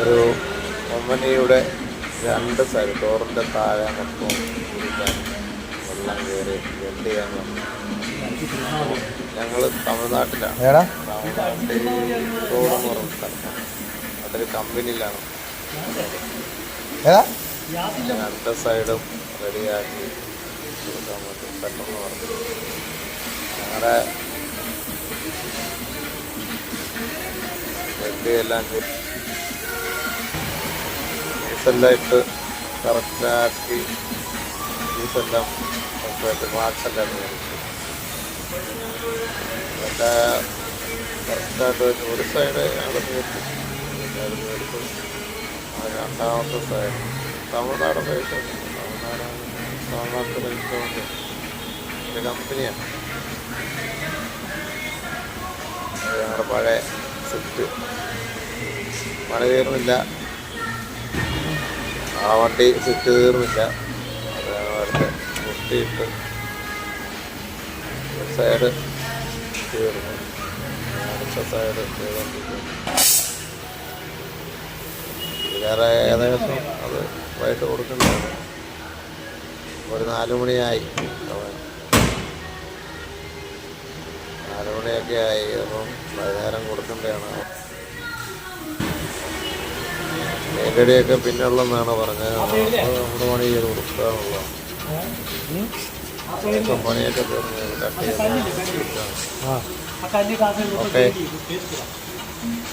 ഒരു ഒമ്മനിയുടെ രണ്ട് സൈഡ് ഡോറിന്റെ താഴെ മൊത്തം കുടിക്കാൻ വെള്ളം കയറി എന്ത് ചെയ്യാൻ ഞങ്ങൾ തമിഴ്നാട്ടിലാണ്. തമിഴ്നാട്ടിൽ റോഡ് എന്ന് പറയുന്ന സ്ഥലത്താണ് അതൊരു കമ്പനിയിലാണ്. രണ്ട് സൈഡും റെഡിയാക്കി കൊടുക്കാൻ വേണ്ടി പെട്ടെന്ന് പറഞ്ഞു. ഞങ്ങളുടെ വെട്ടിയെല്ലാം ഫീസെല്ലാം ഇട്ട് കറക്റ്റാക്കി ഇതെല്ലാം കറക്റ്റായിട്ട് മേടിച്ചു അതൊക്കെ കറക്റ്റായിട്ട് വെച്ച് ഒരു സൈഡ് മേടിച്ചു ആ രണ്ടാമത്തെ സൈഡ് തമിഴ്നാട് പൈസ തമിഴ്നാട് പൈസ കമ്പനിയാണ് ഞങ്ങളുടെ പഴയ സ്വിഫ്റ്റ് മഴ തീർന്നില്ല. ആ വണ്ടി സ്വിച്ച് തീർന്നില്ല. ഒരു സൈഡ് തീർന്നു അടുത്ത സൈഡ് വേറെ ഏകദേശം അത് വൈകിട്ട് കൊടുക്കുന്നതാണ് ഒരു നാല് മണിയായി. അവൻ ആയി. അപ്പം വൈകുന്നേരം കൊടുക്കേണ്ടതാണ്. മെയിലടിയൊക്കെ പിന്നെ ഉള്ളതെന്നാണ് പറഞ്ഞത് നമ്മുടെ പണി ചെയ്ത് കൊടുക്കാനുള്ള പണിയൊക്കെ തീർന്ന് കട്ട് ചെയ്ത് ഓക്കെ.